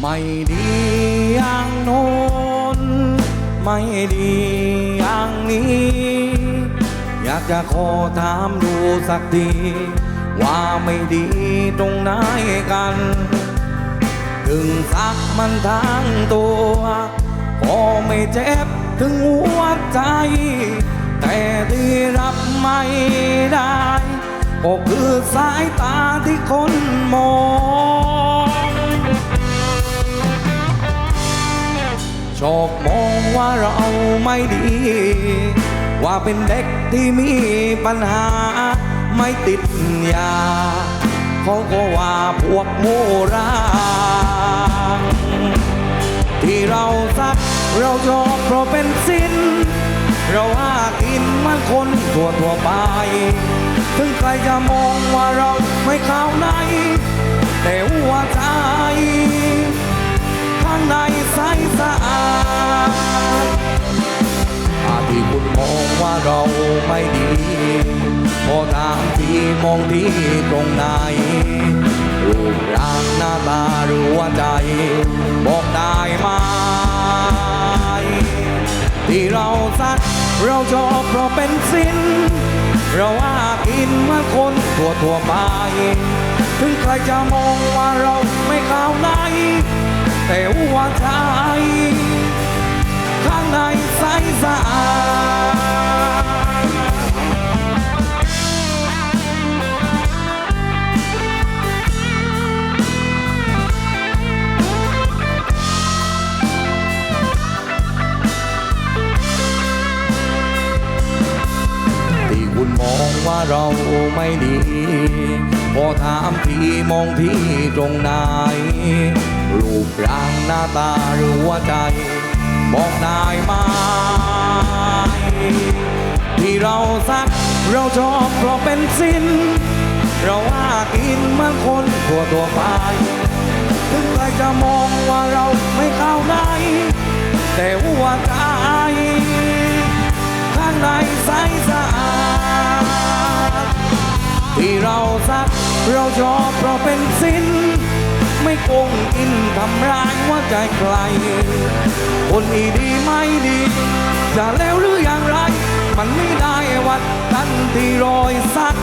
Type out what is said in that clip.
ไม่ดีอย่างโน้นไม่ดีอย่างนี้ อยากจะขอถามดูสักที ว่าไม่ดีตรงไหนกัน ถึงสักมันทั้งตัวก็ไม่เจ็บถึงหัวใจ แต่ที่รับไม่ได้ ก็คือสายตาที่คน ว่าเราไม่ดี ว่าเป็นเด็กที่มีปัญหาไม่ติดยาเขาก็ว่าพวกโมรางที่เราซักเราชอบเพราะเป็นสิ้น เราหากินมันคนทั่วทั่วไป ถึงใครจะมองว่าเราไม่เข้าในแต่หัวใจ ข้างในใสสะอาด อาจที่คุณมองว่าเราไม่ดีพอถามที่มองที่ตรงไหนรูปร่างหน้าตาหรือว่าใจ บอกได้ไหมที่เราสักเราชอบเพราะเป็นสิ้นเราว่ากินเมื่อคนทั่วทั่วๆไป ถึงใครจะมองว่าเราไม่เข้าในแต่หัวใจ ในใสสะอาดที่คุณมองว่าเราไม่ดีพอถามที่มองที่ตรงไหนรูปร่างหน้าตาหรือว่าใจ บอกได้ไหมที่เราสักเราชอบเพราะเป็นสิ้นเราว่ากินเมื่อนคนทั่วตัวไปถึงใครจะมองว่าเราไม่เข้าในแต่หัวใจข้างในใสสะอาดที่เราสักเราชอบเพราะเป็นสิ้น ไม่โกงกินทำร้ายหัวใจใครคนอีดีไม่ดี จะแล้วหรืออย่างไร มันไม่ได้วัดกันที่รอยสัก